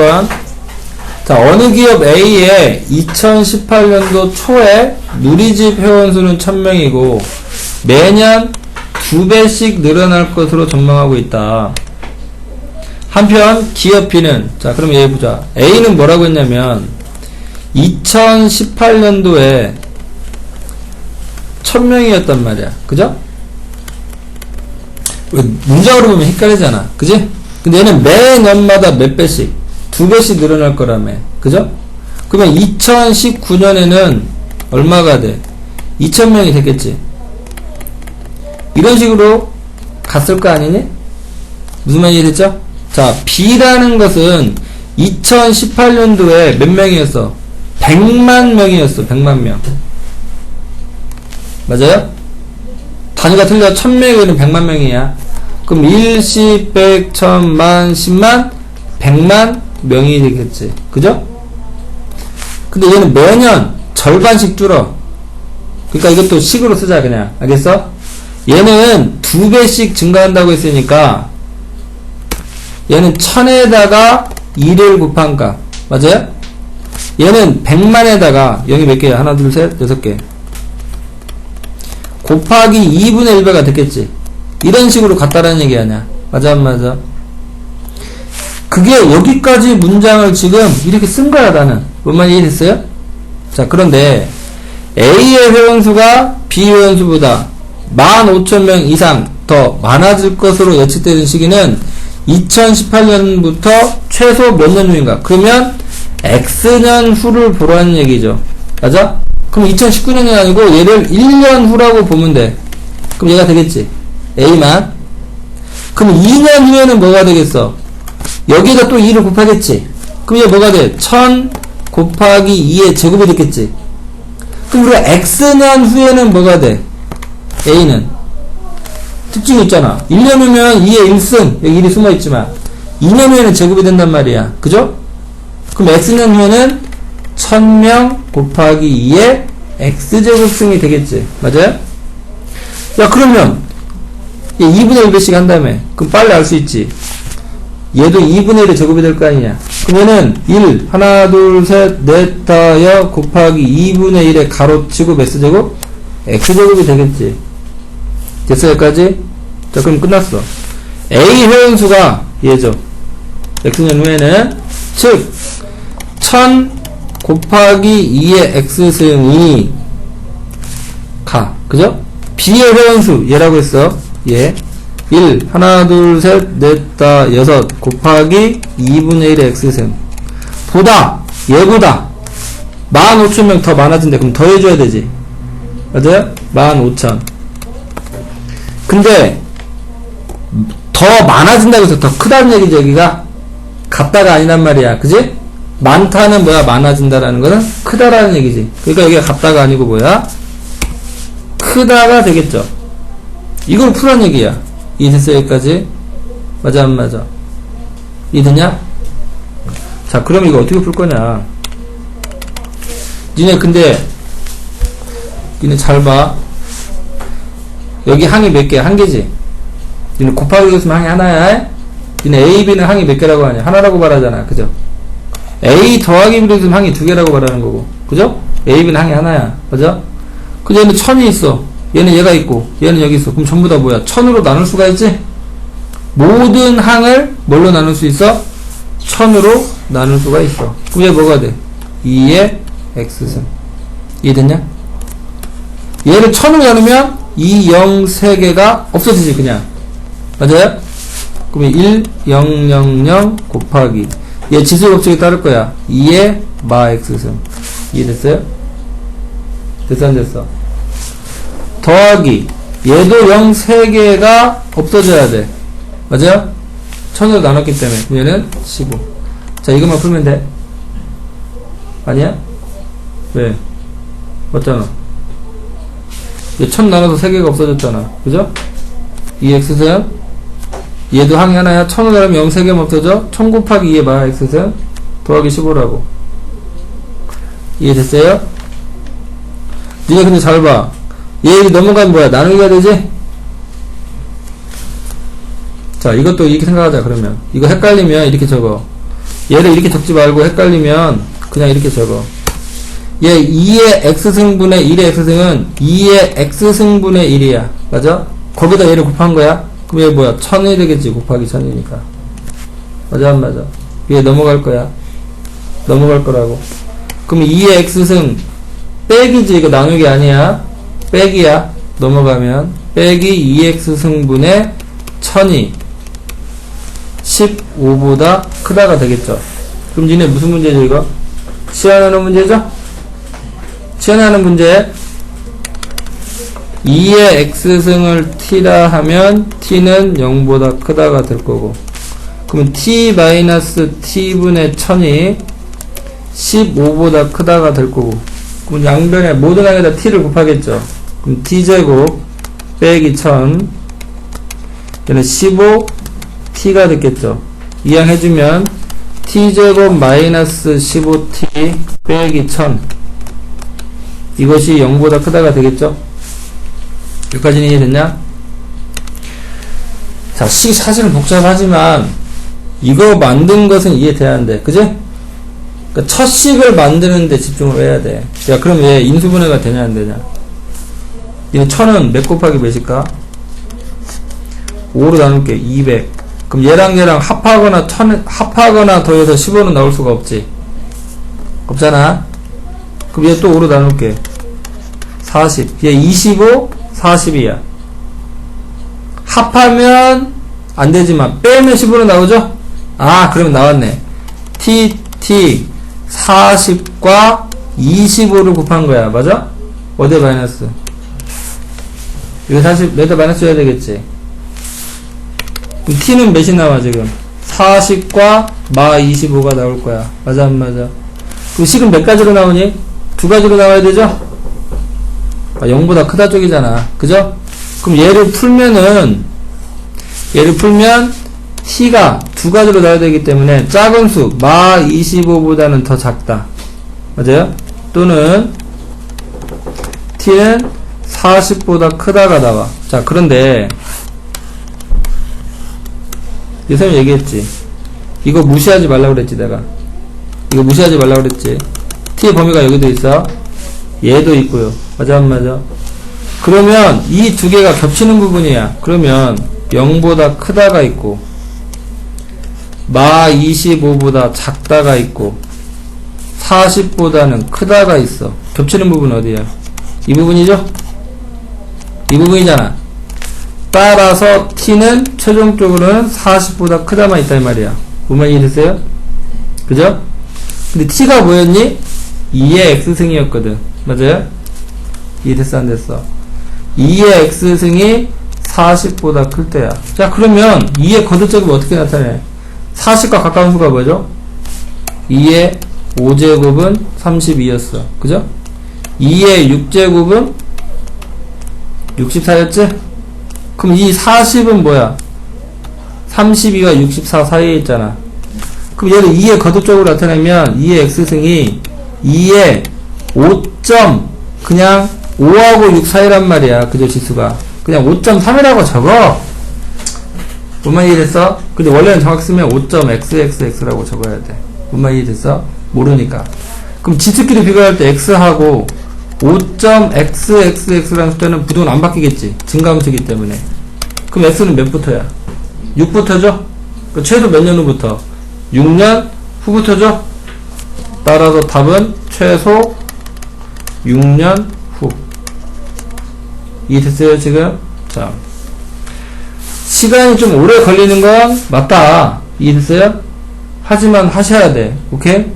번. 자, 어느 기업 A의 2018년도 초에 누리집 회원수는 1000명이고 매년 2배씩 늘어날 것으로 전망하고 있다. 한편 기업 B는 자, 그럼 얘 보자. A는 뭐라고 했냐면 2018년도에 1000명이었단 말이야. 그죠? 왜 문장으로 보면 헷갈리잖아. 그지? 근데 얘는 매년마다 몇 배씩, 두 배씩 늘어날 거라며. 그죠? 그러면 2019년에는 얼마가 돼? 2000명이 됐겠지. 이런 식으로 갔을 거 아니니? 무슨 말이 됐죠? 자, B라는 것은 2018년도에 몇 명이었어? 100만 명이었어. 100만 명. 맞아요? 단위가 틀려 1000명이면 100만 명이야. 그럼 1, 10, 100, 1000 만, 10만, 100만 명이 되겠지. 그죠? 근데 얘는 매년 절반씩 줄어. 그러니까 이것도 식으로 쓰자 그냥. 알겠어? 얘는 두 배씩 증가한다고 했으니까 얘는 1000에다가 2를 곱한 값. 맞아요? 얘는 100만에다가 0이 몇 개야? 하나, 둘, 셋, 여섯 개. 곱하기 2분의 1배가 됐겠지. 이런 식으로 갔다라는 얘기 아니야. 맞아, 안 맞아? 그게 여기까지 문장을 지금 이렇게 쓴 거야, 나는. 뭔 말이 이해됐어요? 자, 그런데 A의 회원수가 B 회원수보다 15,000명 이상 더 많아질 것으로 예측되는 시기는 2018년부터 최소 몇 년 후인가? 그러면 X년 후를 보라는 얘기죠. 맞아? 그럼 2019년이 아니고 얘를 1년 후라고 보면 돼. 그럼 얘가 되겠지. A만. 그럼 2년 후에는 뭐가 되겠어? 여기다 또 2를 곱하겠지. 그럼 얘 뭐가 돼? 1000 곱하기 2의 제곱이 됐겠지. 그럼 우리가 X년 후에는 뭐가 돼? A는. 특징이 있잖아. 1년 후면 2의 1승. 여기 1이 숨어 있지만. 2년 후에는 제곱이 된단 말이야. 그죠? 그럼 X년 후에는 1000명 곱하기 2의 X제곱승이 되겠지. 맞아요? 야, 그러면, 얘 2분의 1배씩 한다며. 그럼 빨리 알 수 있지. 얘도 2분의 1의 제곱이 될 거 아니냐. 그러면은 1, 하나, 둘, 셋, 넷, 다, 여 곱하기 2분의 1의 가로치고 몇 X제곱? X제곱이 되겠지. 됐어, 여기까지? 자, 그럼 끝났어. A 회원수가 얘죠. X년 후에는, 즉, 1000 곱하기 2의 X승이 가. 그죠? B의 회원수, 얘라고 했어. 얘. 1, 하나, 둘, 셋, 넷, 다, 여섯, 곱하기 2분의 1의 X승. 보다, 얘보다, 15,000명 더 많아진대. 그럼 더 해줘야 되지. 맞아요? 15,000. 근데, 더 많아진다고 해서 더 크다는 얘기지, 여기가? 같다가 아니란 말이야. 그지? 많다는 뭐야? 많아진다라는 거는 크다라는 얘기지. 그러니까 여기가 같다가 아니고 뭐야? 크다가 되겠죠. 이걸 풀란 얘기야. 이해됐어, 여기까지? 맞아, 안 맞아? 이해됐냐? 자, 그럼 이거 어떻게 풀 거냐? 니네 근데, 니네 잘 봐. 여기 항이 몇 개? 한 개지? 니네 곱하기 있으면 항이 하나야? 니네 A, B는 항이 몇 개라고 하냐? 하나라고 말하잖아. 그죠? A 더하기 B로 있으면 항이 두 개라고 말하는 거고. 그죠? A, B는 항이 하나야. 그죠? 그 얘는 천이 있어. 얘는 얘가 있고, 얘는 여기 있어. 그럼 전부 다 뭐야? 천으로 나눌 수가 있지? 모든 항을 뭘로 나눌 수 있어? 천으로 나눌 수가 있어. 그럼 얘 뭐가 돼? 2의 x승. 이해됐냐? 얘를 천으로 나누면 2, 0, 3개가 없어지지, 그냥. 맞아요? 그러면 1, 0, 0, 0 곱하기. 얘 지수 법칙에 따를 거야. 2의 마 x승. 이해됐어요? 됐어, 안 됐어? 더하기. 얘도 0 3개가 없어져야 돼. 맞아요? 천으로 나눴기 때문에. 얘는 15. 자, 이것만 풀면 돼. 아니야? 왜? 맞잖아. 얘 천 나눠서 3개가 없어졌잖아. 그죠? 이 x승. 얘도 항이 하나야. 천으로 나누면 0 3개만 없어져. 천 곱하기 2의 마 x승. 더하기 15라고. 이해됐어요? 니네 근데 잘 봐. 얘 넘어가면 뭐야? 나누기가 되지? 자, 이것도 이렇게 생각하자, 그러면. 이거 헷갈리면 이렇게 적어. 얘를 이렇게 적지 말고 헷갈리면 그냥 이렇게 적어. 얘 2의 x승분의 1의 x승은 2의 x승분의 1이야. 맞아? 거기다 얘를 곱한 거야? 그럼 얘 뭐야? 1000이 되겠지. 곱하기 1000이니까. 맞아, 안 맞아? 위에 넘어갈 거야. 넘어갈 거라고. 그럼 2의 x승 빼기지. 이거 나누기 아니야. 빼기야. 넘어가면. 빼기 2x 승분의 1000이 15보다 크다가 되겠죠. 그럼 니네 무슨 문제죠, 이거? 치환하는 문제죠? 치환하는 문제. 2의 x승을 t라 하면 t는 0보다 크다가 될 거고. 그러면 t-t분의 1000이 15보다 크다가 될 거고. 그럼 양변에 모든 항에다 t를 곱하겠죠. T제곱 빼기 1000 얘는 15 t가 됐겠죠. 이항해주면 t제곱 마이너스 15t 빼기 1000 이것이 0보다 크다가 되겠죠. 여기까지는 이해됐냐? 자, 식 사실은 복잡하지만 이거 만든 것은 이해돼야 한대. 그지? 그러니까 첫 식을 만드는데 집중을 해야 돼. 야, 그럼 얘 인수분해가 되냐 안 되냐? 얘는 천은 몇 곱하기 몇일까? 5로 나눌게 200 그럼 얘랑 얘랑 합하거나 천 합하거나 더해서 15는 나올 수가 없지. 없잖아. 그럼 얘 또 5로 나눌게. 40얘 25 40이야. 합하면 안 되지만 빼면 15로 나오죠? 아 그러면 나왔네. T t. 40과 25를 곱한 거야. 맞아? 어디 마이너스 이거 사실 몇에 마이너스 줘야 되겠지 t는 몇이 나와 지금 40과 마 25가 나올 거야 맞아 안 맞아 그럼 식은 몇 가지로 나오니? 두 가지로 나와야 되죠? 아, 0보다 크다 쪽이잖아 그죠? 그럼 얘를 풀면은 얘를 풀면 t가 두 가지로 나와야 되기 때문에 작은 수 마 25보다는 더 작다 맞아요? 또는 t는 40보다 크다가 나와 자 그런데 예선이 얘기했지. 이거 무시하지 말라고 그랬지, 내가. 이거 무시하지 말라고 그랬지. t의 범위가 여기도 있어. 얘도 있고요. 맞아, 안 맞아? 그러면 이 두 개가 겹치는 부분이야. 그러면 0보다 크다가 있고, 마 25보다 작다가 있고, 40보다는 크다가 있어. 겹치는 부분 어디야? 이 부분이죠? 이 부분이잖아. 따라서 t는 최종적으로는 40보다 크다만 이 말이야. 뭐만 이해됐어요? 그죠? 근데 t가 뭐였니? 2의 x승이었거든. 맞아요? 이해됐어 안 됐어? 2의 x승이 40보다 클 때야. 자 그러면 2의 거듭적이 어떻게 나타내? 40과 가까운 수가 뭐죠? 2의 5제곱은 32였어. 그죠? 2의 6제곱은 64였지? 그럼 이 40은 뭐야? 32와 64 사이에 있잖아. 그럼 얘를 2의 거듭적으로 나타내면 2의 x승이 2의 5점 그냥 5하고 6 사이란 말이야. 그죠 지수가. 그냥 5.3이라고 적어. 뭔말 이해됐어? 근데 원래는 정확히 쓰면 5.xxx라고 적어야 돼. 뭔말 이해됐어? 모르니까. 그럼 지수끼리 비교할 때 x하고 5.xxx라는 숫자는 부동은 안 바뀌겠지. 증가함수이기 때문에. 그럼 x는 몇부터야? 6부터죠? 그 최소 몇 년 후부터? 6년 후부터죠? 따라서 답은 최소 6년 후. 이해됐어요, 지금? 자. 시간이 좀 오래 걸리는 건 맞다. 이해됐어요? 하지만 하셔야 돼. 오케이?